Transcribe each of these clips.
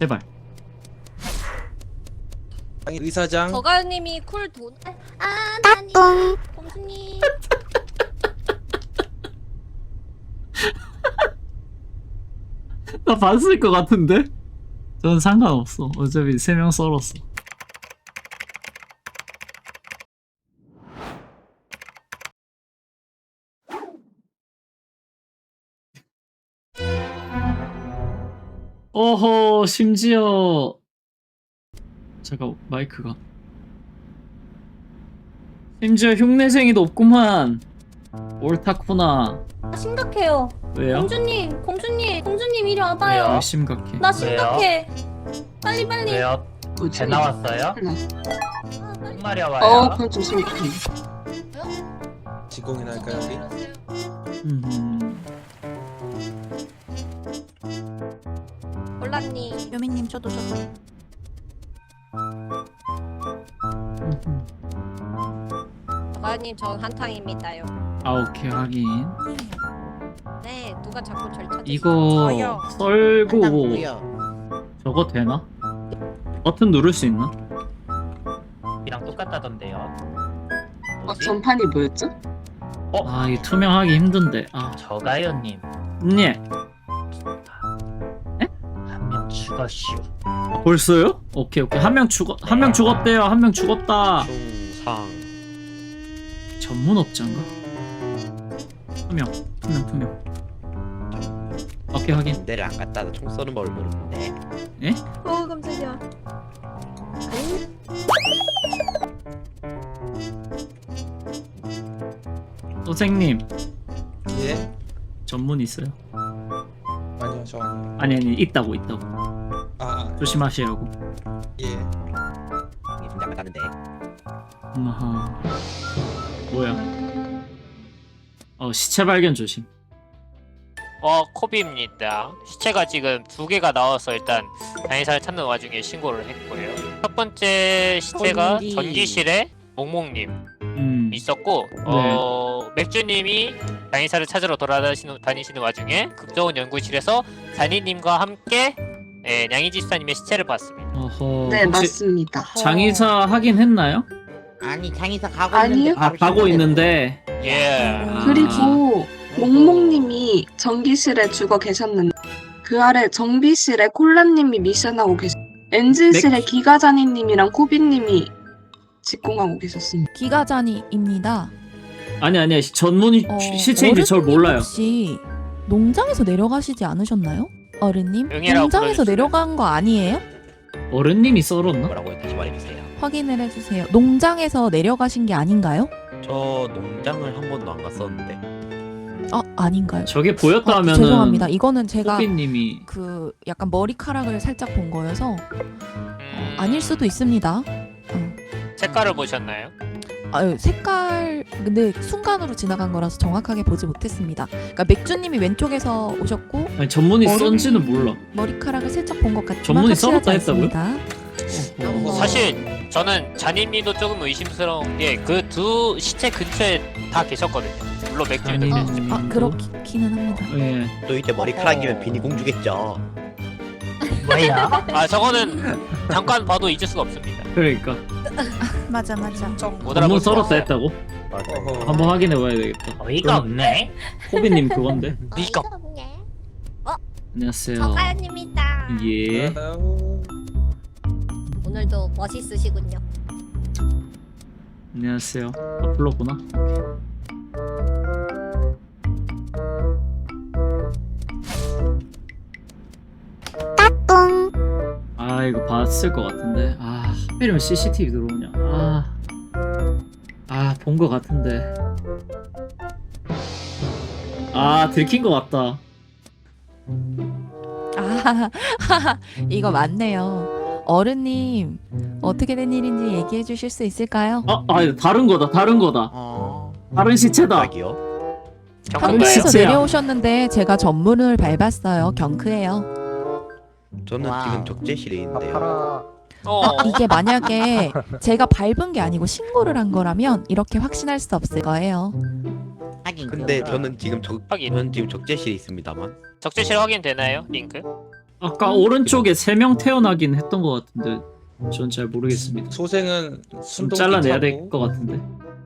제발. 의사장 저가님이 쿨 돈. 아, 따뚱. 공주님. 나 봤을 것 같은데? 전 상관없어. 어차피 세 명 썰었어. 어허, 심지어 잠깐 마이크가 심지어 흉내쟁이도 없구만. 옳다구나. 아, 심각해요. 왜요? 공주님, 공주님, 공주님 이리 와봐요. 왜 심각해? 나 심각해. 빨리 빨리. 왜요? 배 나왔어요? 아, 빨리. 한 마리 와요. 어, 그건 좀 심각해. 직공이나 할까요 여기? 음. 요미님 저도 저도 음. 저가님 전 한탕입니다요. 아 오케이 확인 네, 누가 자꾸 절 찾으시? 이거 저요. 썰고 저거 되나? 버튼 누를 수 있나? 이랑 똑같다던데요. 어, 뭐지? 전판이 뭐였죠? 아 이거 투명하기 힘든데 아 저가요님 네. 명 죽었슈. 벌써요? 오케이 오케이 한 명 죽었 한 명 죽었대요 한 명 죽었다 중상 전문업자인가? 투명 투명 투명 오케이 확인 군대를 안 갔다 총 쏘는 법을 모르는데 어, 깜짝이야. 아니, 선생님 예? 전문 있어요? 아니요 저 아니요 아니 아니 있다고 있다고 아, 조심하시라고 아 예. 이게 좀 약간 다른데 아하 뭐야 어 시체 발견 조심 어, 코비입니다. 시체가 지금 두 개가 나와서 일단 당의사를 찾는 와중에 신고를 했고요. 첫 번째 시체가? 전기실에 몽몽님 음 있었고, 어, 맥주님이 당의사를 찾으러 돌아다니시는 다니시는 와중에 극적은 연구실에서 잔이님과 함께 예, 양이지 수사님의 시체를 봤습니다. 어허 네, 혹시 맞습니다. 장의사 하긴 했나요? 아니 장의사 가고 아니요? 있는데 아 바로 가고. 있는데 예. 아. 그리고 몽몽님이 전기실에 죽어 계셨는데 그 아래 정비실에 콜라님이 미션하고 계셨. 엔진실에 네. 기가자니님이랑 코비님이 직공하고 계셨습니다. 기가자니입니다. 아니 아니 전문이 어, 시체인지 절 어른님 몰라요 혹시 농장에서 내려가시지 않으셨나요? 어른님? 불러주세요. 내려간 거 아니에요? 어른님이 썰었나? 뭐라고요? 다시 말해주세요 확인을 해주세요. 농장에서 내려가신 게 아닌가요? 저 농장을 한 번도 안 갔었는데 어 아닌가요? 저게 어, 보였다면은 죄송합니다. 이거는 제가 호비님이 그 약간 머리카락을 살짝 본 거여서 음, 아닐 수도 있습니다. 색깔을 보셨나요? 아유, 색깔 근데 순간으로 지나간 거라서 정확하게 보지 못했습니다. 그러니까 맥주님이 왼쪽에서 오셨고 아니 전문이 어른이- 썬지는 몰라 머리카락을 살짝 본것 같지만 전문이 확실하지 썰었다 했다고요? 않습니다. 어허. 사실 저는 잔이님도 조금 의심스러운 게 그 두 시체 근처에 다 계셨거든요. 물론 맥주님도. 계셨지만. 아 그렇기는 합니다. 예 또 이제 머리카락이면 비니 공주겠죠 뭐야? 아 저거는 잠깐 봐도 잊을 수가 없습니다. 그러니까 맞아 맞아. 못 알아볼 썰었다 수가 없어요. 했다고? 어허. 한번 확인해 봐야 되겠다 어이가 없네. 호비님 그건데 니가 안녕하세요 저가님이다. 예 아유. 오늘도 멋있으시군요. 안녕하세요 아 불렀구나 아 이거 봤을 것 같은데 아 하필이면 CCTV 들어오냐 아아본 것 같은데 아 들킨 것 같다 아 이거 맞네요. 어른님 어떻게 된 일인지 얘기해 주실 수 있을까요? 아, 아 이거 다른 거다 다른 거다 어... 다른 시체다 경건가요? 한국에서 시체야. 내려오셨는데 제가 전문을 밟았어요. 경크예요. 저는 와우. 지금 적재실에 있는데요 어, 어, 이게 만약에 제가 밟은 게 아니고 신고를 한 거라면 이렇게 확신할 수 없을 거예요. 하긴 근데. 저는 지금 적 하긴. 저는 지금 적재실에 있습니다만 적재실 확인 되나요? 링크? 아까 오른쪽에 세 명 태어나긴 했던 것 같은데 전 잘 모르겠습니다. 소생은 좀 순동 잘라내야 될 것 같은데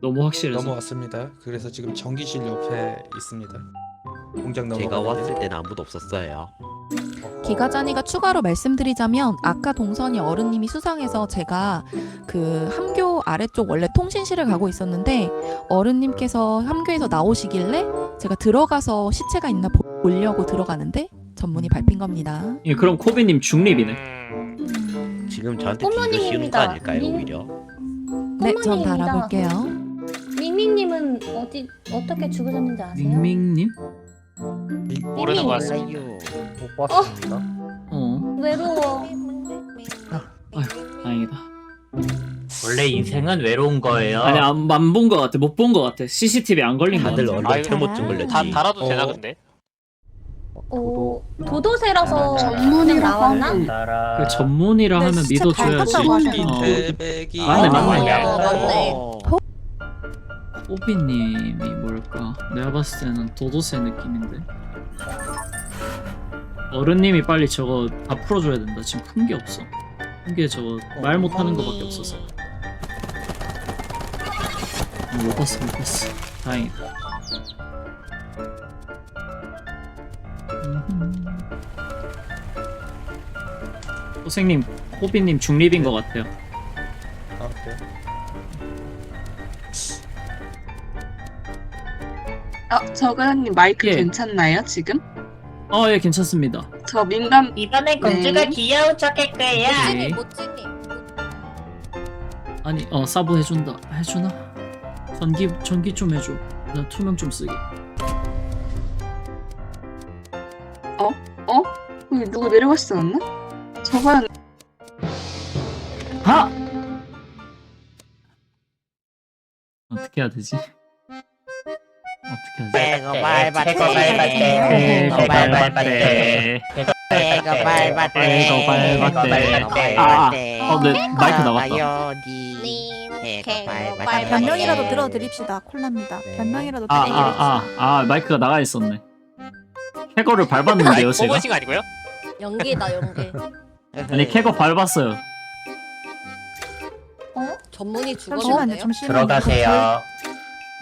너무 확실해서. 넘어왔습니다. 그래서 지금 전기실 옆에 있습니다. 공장 넘어. 제가 왔을 때는 아무도 없었어요. 기가잔이가 추가로 말씀드리자면 아까 동선이 어른님이 수상해서 제가 그 함교 아래쪽 원래 통신실을 가고 있었는데 어른님께서 함교에서 나오시길래 제가 들어가서 시체가 있나 보- 보려고 들어가는데 전문이 밟힌 겁니다. 예, 그럼 코비님 중립이네. 음, 지금 저한테 뒤로 씌우는 거. 아닐까요 민- 오히려? 네, 전 꼬마님입니다. 달아볼게요. 밍밍님은 어디 어떻게 죽으셨는지 아세요? 밍밍님? 모르는 것 같습니다. 못 봤습니다. 어, 외로워. 다행이다. 원래 인생은 외로운 거예요. 아니 안본 것 같아, 못본것 같아. CCTV 안 걸린 것 다들 같아. 얼른 아이고. 탈모증 걸렸지. 다 달아도 되나 어. 근데? 어, 도도새라서 전문이라고 나왔나? 하면 따라. 그 전문이라 하면 진짜 믿어줘야지. 닮았다고 하셔서. 어, 대백이. 맞네, 맞네. 어, 맞네. 어. 코비님이 뭘까? 내가 봤을 때는 도도새 느낌인데. 어른님이 빨리 저거 다 풀어줘야 된다. 지금 큰게 없어. 큰게 저거 말 못하는 거밖에 없어서. 어, 못 봤어, 못 봤어. 다행이다. 선생님, 호비님 중립인 것 같아요. 아, 그래. 어, 저그라님 마이크 예. 괜찮나요 지금? 어, 예, 괜찮습니다. 저 민감 이번엔 공주가 네. 귀여운 척할 거야. 네. 아니, 어, 사보 해준다. 해주나? 전기, 전기 좀 해줘. 나 투명 좀 쓰게. 여기 누구 내려가시지 않나? 저거야 하! 어떻게 해야 되지? 배가 밟았대. 배가 밟았대. 배가 밟았대. 배가 밟았대. 배가 밟았대. 아, 어, 네, 마이크 배가 개가 밟았대. 밟았대. 변명이라도 들어드립시다. 콜라입니다. 네. 변명이라도 아, 들어드립시다. 아, 아, 아, 마이크가 나가 있었네. 캐거를 밟았는데요, 제가? 오버싱 아니고요? 연기다 연기. 아니, 캐거 밟았어요. 어? 전문이 잠시만요. 죽었는데요? 잠시만요. 들어가세요.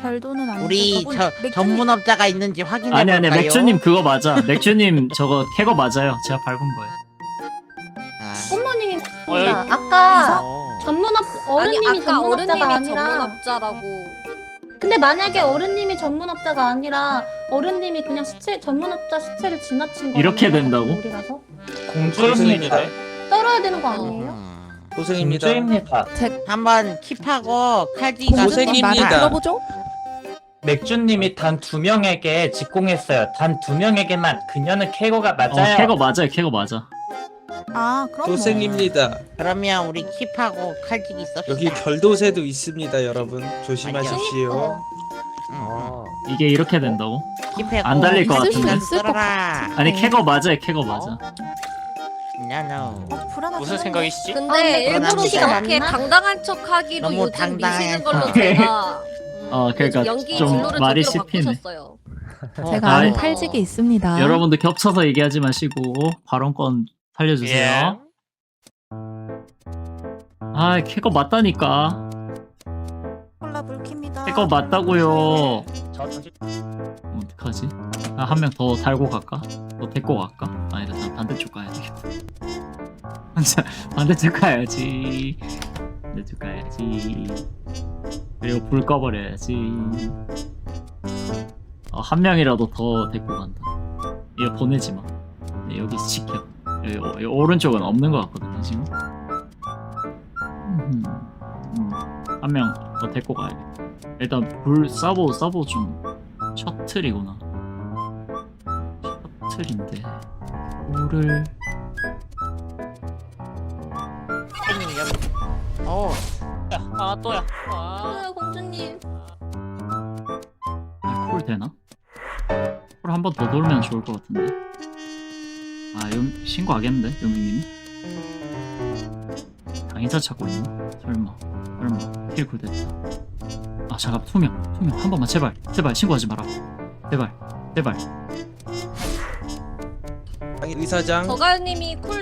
별도는 아니고 우리 저 맥주님- 전문업자가 있는지 확인해 아니, 아니, 볼까요? 맥주님 그거 맞아. 맥주님 저거 캐거 맞아요. 제가 밟은 거예요. 아. 꼬마님이 어, 여기- 아까 어. 전문업 아니 어른님이 아까 전문업자가 어른님이 아니라 전문업자라고 근데 만약에 어른님이 전문업자가 아니라 어른님이 그냥 시체 전문업자 시체를 지나친 거 이렇게 된다고? 우리라서 공주입니다. 떨어야 되는 거 아니에요? 음. 소생입니다. 공주입니다. 한번 킵하고 칼지가 고생입니다. 말을 들어보죠. 맥주님이 단 두 명에게 직공했어요. 단 두 명에게만. 그녀는 캐고가 어, 맞아요. 캐거 맞아요. 캐거 맞아. 아 그럼 소생입니다. 그러면 우리 킵하고 칼지기 썹시다. 여기 별도새도 있습니다, 여러분. 조심하십시오. 어. 이게 이렇게 된다고? 킵하고 안 달릴 것 있을 수 같은데. 있을 것 떨어라. 아니, 네. 캐거 맞아요. 캐거 맞아. 나노. 어, 불안하다. 무슨 생각이시지? 근데 근데 일부러 그러나 그렇게 맞나? 당당한 척 하기로 너무 요즘 당당한 미시는 척. 걸로 제가 음, 어, 그러니까 요즘 연기 좀 진로를 말이 저기로 씹히네. 바꾸셨어요 제가 아, 아는 예. 탈직이 있습니다. 여러분들 겹쳐서 얘기하지 마시고 발언권 살려주세요. 예. 아, 캐거 맞다니까. 콜라. 캐거 맞다고요. 어떡하지? 아, 한 명 더 달고 갈까? 더 데리고 갈까? 아니다, 나 반대쪽 가야 되겠다. 자, 반대쪽 가야지. 반대쪽 가야지. 그리고 불 꺼버려야지. 어, 한 명이라도 더 데리고 간다. 이거 보내지 마. 네, 여기서 지켜. 여기, 오- 여기 오른쪽은 없는 것 같거든요, 지금. 음, 한명 더 데리고 가야겠다. 일단 불 싸보 싸보 좀 셔틀이구나. 셔틀인데 불을 아 또야. 아. 아, 공주님 아, 콜 되나? 콜 한 번 더 돌면 좋을 것 같은데. 아, 용, 신고하겠는데, 용민님이? 당인사 찾고 있나? 설마, 설마, 킬쿨 됐다. 아, 잠깐, 투명, 투명, 한 번만, 제발, 제발, 신고하지 마라. 제발, 제발. 의사장 저가연님이 쿨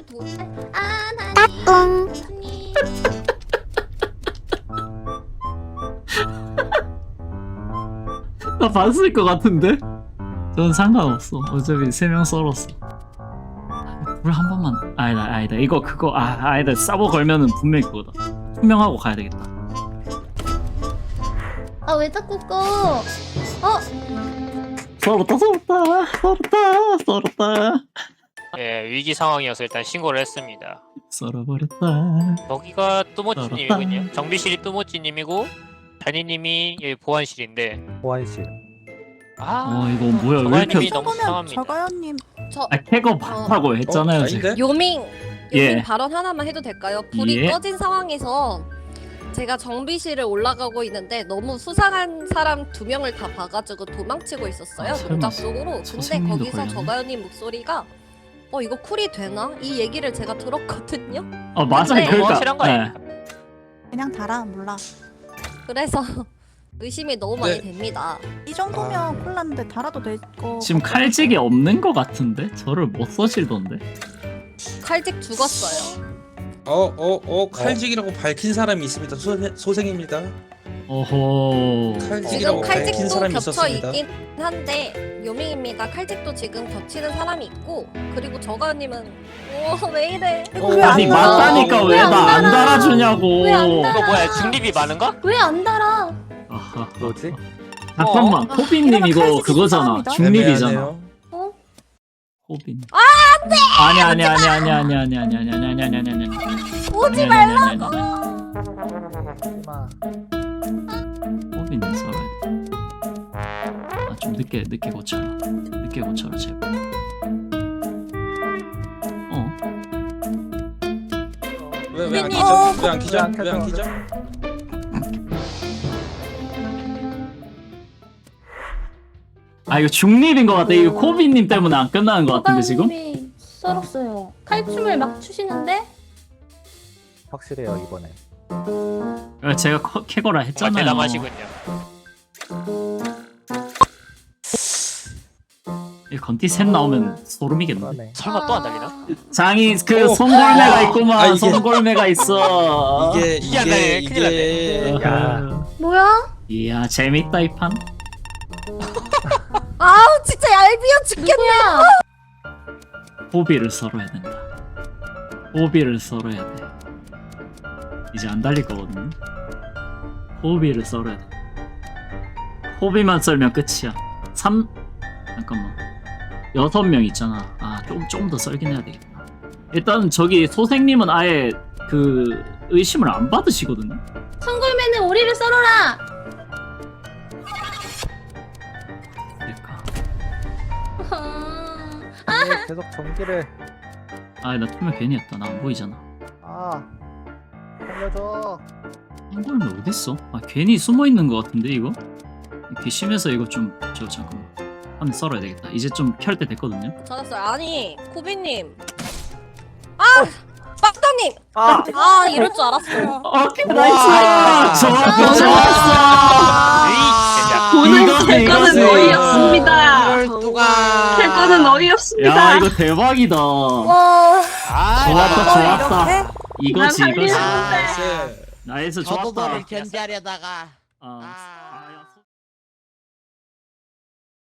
도. 나 봤을 것 같은데? 전 상관없어. 어차피 세 명 썰었어. 불 한 번만. 아니다, 아니다. 이거 그거 아, 아니다. 싸워 걸면은 분명히 그거다. 투명하고 가야 되겠다. 아 왜 자꾸 꺼? 어? 썰었다, 썰었다, 썰었다, 썰었다. 예, 위기 상황이어서 일단 신고를 했습니다. 썰어버렸다. 여기가 뚜모찌님이군요. 정비실이 뚜모찌님이고 단이님이 여기 보안실인데. 보안실 아, 어 이거 뭐야? 왜 이렇게? 너무. 저가연님 저 아 캐거 많다고 했잖아요. 어, 지금. 아닌데? 요밍 예. 요밍 발언 하나만 해도 될까요? 불이 예. 꺼진 상황에서 제가 정비실을 올라가고 있는데 너무 수상한 사람 두 명을 다 봐가지고 도망치고 있었어요 아, 설마 속으로. 근데 선생님도 거기서? 저가연님 목소리가 어 이거 쿨이 되나? 이 얘기를 제가 들었거든요. 어 맞아. 네. 그러니까. 확실한 거 네. 그냥 달아 몰라. 그래서 의심이 너무 많이 네. 됩니다. 이 정도면 아. 콜라인데 달아도 될 거. 지금 칼직이 없는 것 같은데? 저를 못 써실던데? 칼직 죽었어요. 어어어 칼직이라고 밝힌 사람이 있습니다 소생, 소생입니다 어허. 칼직이라고 밝힌 칼직도 사람이 겹쳐 있었습니다 있긴 한데 요밍입니다. 칼직도 지금 겹치는 사람이 있고 그리고 저가연님은 오왜 이래? 이거 어, 왜안 아니 달아? 맞다니까 왜나안 달아주냐고. 왜안 달아? 이거 뭐야? 중립이 많은가? 왜 안 달아? 아하. 뭐지? 잠깐만, 코빈님 이러면 이거 칼직이 그거잖아. 사람이다? 중립이잖아. 애매하네요. 어? 코빈. 아, 네! 아니 아니 아니 아니 아니 아니 아니 아니 아니 아니 아니 아니 아니. 오지 말라고. 썰어야 돼. 아좀 늦게 늦게 고쳐라. 늦게 고쳐라 제발. 어? 왜왜 안 선생님. 키죠? 왜안 키죠? 왜안 키죠? 아 이거 중립인 것 같아. 이거 코빈님 때문에 안 끝나는 것 같은데 지금? 썰었어요. 칼춤을 막 추시는데 확실해요 이번에 아, 제가 커- 캐거라 정말 했잖아요. 대담하시군요. 이 건티 셋 나오면 소름이겠네. 설마 또 안 달리나? 장이 그 오. 손골매가 있구만. 아, 이게- 손골매가 있어. 이게 이게 안. 이게 큰일 이게 야. 뭐야? 이야 재밌다 이 판. 아우 진짜 얄미워 죽겠네. 누구야? 호비를 썰어야 된다. 호비를 썰어야 돼. 이제 안 달릴 거거든요. 호비를 썰어야 돼. 호비만 썰면 끝이야. 3 잠깐만. 여섯 명 있잖아. 아, 좀좀더 썰긴 해야 되겠다. 일단 저기 소생님은 아예 그 의심을 안 받으시거든요. 성골매는 오리를 썰어라. 계속 전기를 아, 나 투명 괜히 했다. 나 안 보이잖아. 아 살려줘 한골매 어딨어? 아 괜히 숨어 있는 것 같은데 이거? 뒷심에서 이거 좀 저 잠깐만 한번 썰어야 되겠다. 이제 좀 켤 때 됐거든요. 찾았어요. 아니 코비님. 아 빡다님. 아 아 이럴 줄 알았어요. 오케이 나이스. 좋았어 좋았어. 이거지, 캘 거는 이거지. 어이없습니다. 캘 거는 어이없습니다. 야 이거 대박이다. 와. 아, 좋았다 어, 좋았다. 이렇게? 이거지 난 이거지. 살리는데. 나이스 나이스 저도 좋았다. 너를 견제하려다가. 어. 아.